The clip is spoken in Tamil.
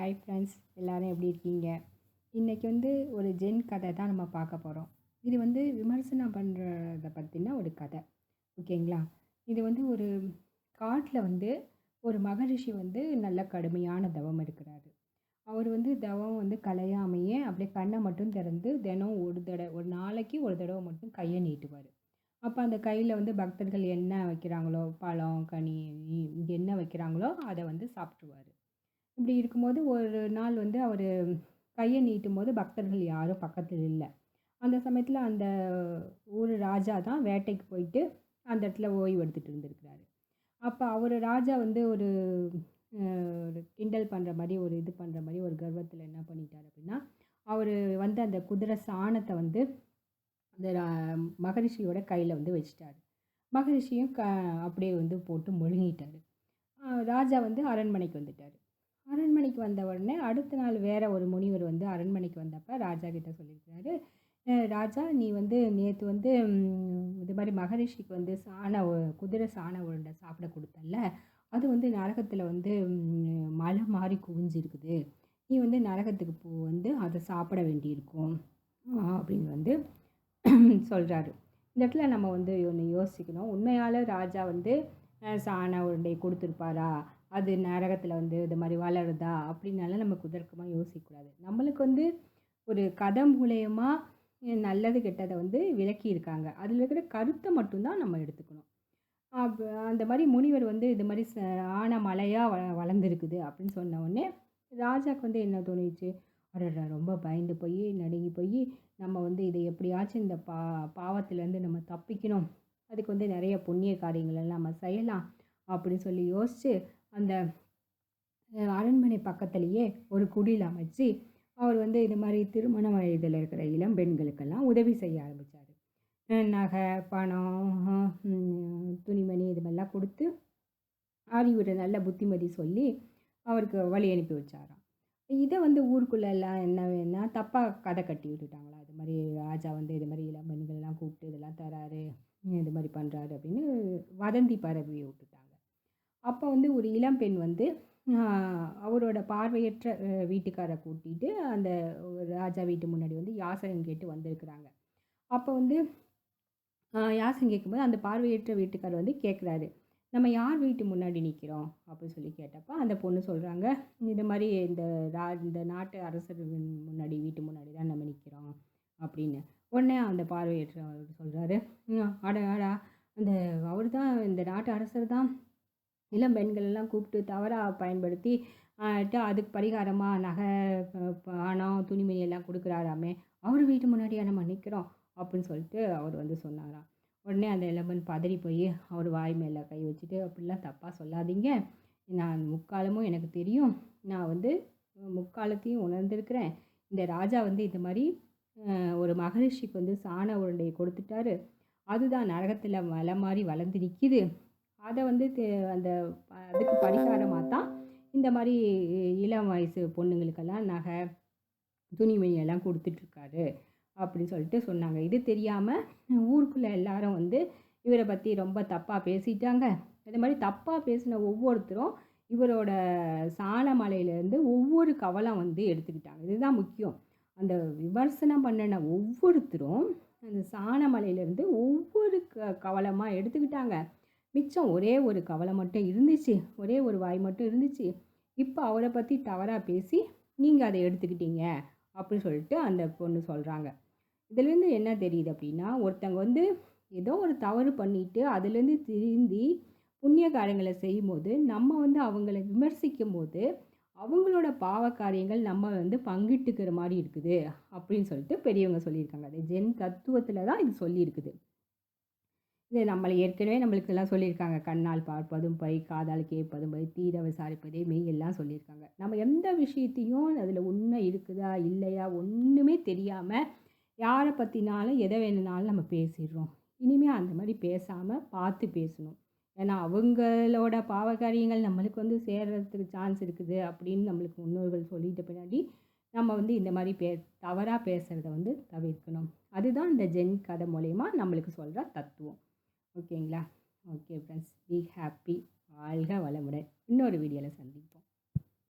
ஹாய் ஃப்ரெண்ட்ஸ் எல்லோரும் எப்படி இருக்கீங்க? இன்றைக்கி வந்து ஒரு ஜென் கதை தான் நம்ம பார்க்க போகிறோம் இது வந்து விமர்சனம் பண்ணுறத பற்றின ஒரு கதை. ஓகேங்களா? இது வந்து ஒரு காட்டில் வந்து ஒரு மகரிஷி வந்து நல்ல கடுமையான தவம் எடுக்கிறாரு. அவர் வந்து தவம் வந்து கலையாமையே அப்படியே கண்ணை மட்டும் திறந்து தினம் ஒரு தடவை ஒரு நாளைக்கு ஒரு தடவை மட்டும் கையை நீட்டுவார். அப்போ அந்த கையில் வந்து பக்தர்கள் என்ன வைக்கிறாங்களோ? பழம் கனி என்ன வைக்கிறாங்களோ? அதை வந்து சாப்பிட்ருவார் இப்படி இருக்கும்போது ஒரு நாள் வந்து அவர் கையை நீட்டும் போது பக்தர்கள் யாரும் பக்கத்தில் இல்லை. அந்த சமயத்தில் அந்த ஊர் ராஜா தான் வேட்டைக்கு போயிட்டு அந்த இடத்துல ஓய்வு எடுத்துகிட்டு இருந்திருக்கிறாரு. அப்போ அவர் ராஜா வந்து ஒரு ஒரு கிண்டல் பண்ணுற மாதிரி ஒரு இது பண்ணுற மாதிரி ஒரு கர்வத்தில் என்ன பண்ணிட்டார் அப்படின்னா அவர் வந்து அந்த குதிரை சாணத்தை வந்து அந்த மகரிஷியோட கையில் வந்து வச்சிட்டாரு. மகரிஷியும் க அப்படியே வந்து போட்டு முழுங்கிட்டார். ராஜா வந்து அரண்மனைக்கு வந்துட்டார். அரண்மனைக்கு வந்த உடனே அடுத்த நாள் வேறு ஒரு முனிவர் வந்து அரண்மனைக்கு வந்தப்போ ராஜா கிட்ட சொல்லியிருக்கிறாரு ராஜா நீ வந்து நேற்று வந்து இது மாதிரி மகரிஷிக்கு வந்து சாண குதிரை சாண உருண்டை சாப்பிட கொடுத்தல்ல அது வந்து நரகத்தில் வந்து மலை மாதிரி குவிஞ்சிருக்குது. நீ வந்து நரகத்துக்கு போ வந்து அதை சாப்பிட வேண்டியிருக்கும். அப்படின்னு வந்து சொல்கிறாரு இந்த இடத்துல நம்ம வந்து ஒன்று யோசிக்கணும். உண்மையால் ராஜா வந்து சாண உருண்டை கொடுத்துருப்பாரா? அது நரகத்தில் வந்து இது மாதிரி வளருதா அப்படின்னால நம்ம குதர்க்கமாக யோசிக்கக்கூடாது நம்மளுக்கு வந்து ஒரு கதை மூலயமா நல்லது கெட்டதை வந்து விளக்கியிருக்காங்க. அதில் இருக்கிற கருத்தை மட்டும்தான் நம்ம எடுத்துக்கணும். அந்த மாதிரி முனிவர் வந்து இது மாதிரி ஆன மலையாக வ வளர்ந்துருக்குது அப்படின்னு சொன்ன உடனே ராஜாவுக்கு வந்து என்ன தோணிச்சு? அடடா ரொம்ப பயந்து போய் நடுங்கி போய் நம்ம வந்து இதை எப்படியாச்சும் இந்த பா பாவத்திலேருந்து நம்ம தப்பிக்கணும். அதுக்கு வந்து நிறைய புண்ணிய காரியங்கள் எல்லாம் நம்ம செய்யலாம் அப்படின்னு சொல்லி யோசித்து அந்த அரண்மனை பக்கத்துலேயே ஒரு குடில் அமைச்சு அவர் வந்து இது மாதிரி திருமண வயதில் இருக்கிற இளம் பெண்களுக்கெல்லாம் உதவி செய்ய ஆரம்பித்தார் நகை பணம் துணிமணி இது மாதிரிலாம் கொடுத்து அறிவுரை நல்ல புத்திமதி சொல்லி அவருக்கு வழி அனுப்பி வச்சாராம். இதை வந்து ஊருக்குள்ளே எல்லாம் என்ன வேணா தப்பாக கதை கட்டி விட்டுட்டாங்களா? இது மாதிரி ராஜா வந்து இது மாதிரி இளம் பெண்கள்லாம் கூப்பிட்டு இதெல்லாம் தராரு இது மாதிரி பண்ணுறாரு அப்படின்னு வதந்தி பரவி விட்டுட்டாங்க. அப்போ வந்து ஒரு இளம்பெண் வந்து அவரோட பார்வையற்ற வீட்டுக்காரை கூட்டிகிட்டு அந்த ராஜா வீட்டு முன்னாடி வந்து யாசகம் கேட்டு வந்திருக்கிறாங்க. அப்போ வந்து யாசகம் கேட்கும்போது அந்த பார்வையற்ற வீட்டுக்காரர் வந்து கேட்குறாரு. நம்ம யார் வீட்டு முன்னாடி நிற்கிறோம் அப்படின்னு சொல்லி கேட்டப்போ அந்த பொண்ணு சொல்கிறாங்க இந்த மாதிரி இந்த ரா இந்த நாட்டு அரசர் முன்னாடி வீட்டு முன்னாடி தான் நம்ம நிற்கிறோம் அப்படின்னு. உடனே அந்த பார்வையற்ற சொல்கிறாரு அட அடா அந்த அவர் தான் இந்த நாட்டு அரசர் தான் இளம் பெண்களெல்லாம் கூப்பிட்டு தவறாக பயன்படுத்தி அதுக்கு பரிகாரமாக நகை பணம் துணிமணி எல்லாம் கொடுக்குறாராமே அவர் வீட்டு முன்னாடியே நம்ம நிற்கிறோம் அப்படின்னு சொல்லிட்டு அவர் வந்து சொன்னாராம். உடனே அந்த இளம்பன் பதறி போய் அவர் வாய் மேலே கை வச்சுட்டு அப்படிலாம் தப்பாக சொல்லாதீங்க. நான் முக்காலமும் எனக்கு தெரியும். நான் வந்து முக்காலத்தையும் உணர்ந்திருக்கிறேன். இந்த ராஜா வந்து இந்த மாதிரி ஒரு மகரிஷிக்கு வந்து சாண உருண்டையை கொடுத்துட்டாரு. அதுதான் நரகத்தில் மலை மாதிரி வளர்ந்து நிற்கிது அதை வந்து அந்த அதுக்கு பரிகாரமாக தான் இந்த மாதிரி இளம் வயசு பொண்ணுங்களுக்கெல்லாம் நகை துணிமணியெல்லாம் கொடுத்துட்ருக்காரு அப்படின்னு சொல்லிட்டு சொன்னாங்க. இது தெரியாமல் ஊருக்குள்ளே எல்லாரும் வந்து இவரை பற்றி ரொம்ப தப்பாக பேசிட்டாங்க. இந்த மாதிரி தப்பாக பேசின ஒவ்வொருத்தரும் இவரோட சாணமலையிலேருந்து ஒவ்வொரு கவலம் வந்து எடுத்துக்கிட்டாங்க. இதுதான் முக்கியம். அந்த விமர்சனம் பண்ணின ஒவ்வொருத்தரும் அந்த சாணமலையிலேருந்து ஒவ்வொரு க கவலமாக எடுத்துக்கிட்டாங்க. மிச்சம் ஒரே ஒரு கவலை மட்டும் இருந்துச்சு. ஒரே ஒரு வாய் மட்டும் இருந்துச்சு. இப்போ அவரை பற்றி தவறாக பேசி நீங்கள் அதை எடுத்துக்கிட்டீங்க அப்படின்னு சொல்லிட்டு அந்த பொண்ணு சொல்கிறாங்க இதுலேருந்து என்ன தெரியுது அப்படின்னா ஒருத்தங்க வந்து ஏதோ ஒரு தவறு பண்ணிட்டு அதுலேருந்து திருந்தி புண்ணிய காரியங்களை செய்யும்போது நம்ம வந்து அவங்கள விமர்சிக்கும் போது அவங்களோட பாவ காரியங்கள் நம்ம வந்து பங்கிட்டுக்கிற மாதிரி இருக்குது அப்படின்னு சொல்லிட்டு பெரியவங்க சொல்லியிருக்காங்க. அது ஜென் தத்துவத்தில் தான் இது சொல்லியிருக்குது. இது நம்மளை ஏற்கனவே நம்மளுக்கு எல்லாம் சொல்லியிருக்காங்க. கண்ணால் பார்ப்பதும் பை காதால் கேட்பதும் பை தீர விசாரிப்பதே மெய் எல்லாம் சொல்லியிருக்காங்க. நம்ம எந்த விஷயத்தையும் அதில் உண்மை இருக்குதா இல்லையா ஒன்றுமே தெரியாமல் யாரை பற்றினாலும் எதை வேணுனாலும் நம்ம பேசிடுறோம். இனிமேல் அந்த மாதிரி பேசாமல் பார்த்து பேசணும். ஏன்னா அவங்களோட பாவகாரியங்கள் நம்மளுக்கு வந்து சேர்கிறதுக்கு சான்ஸ் இருக்குது அப்படின்னு நம்மளுக்கு முன்னோர்கள் சொல்லிட்ட பின்னாடி நம்ம வந்து இந்த மாதிரி பே தவறாக பேசுகிறத வந்து தவிர்க்கணும். அதுதான் இந்த ஜென் கதை மூலயமா நம்மளுக்கு சொல்கிற தத்துவம். ஓகேங்களா? ஓகே ஃப்ரெண்ட்ஸ் பி ஹாப்பி வாழ்க வளமுடன். இன்னொரு வீடியோவில் சந்திப்போம்.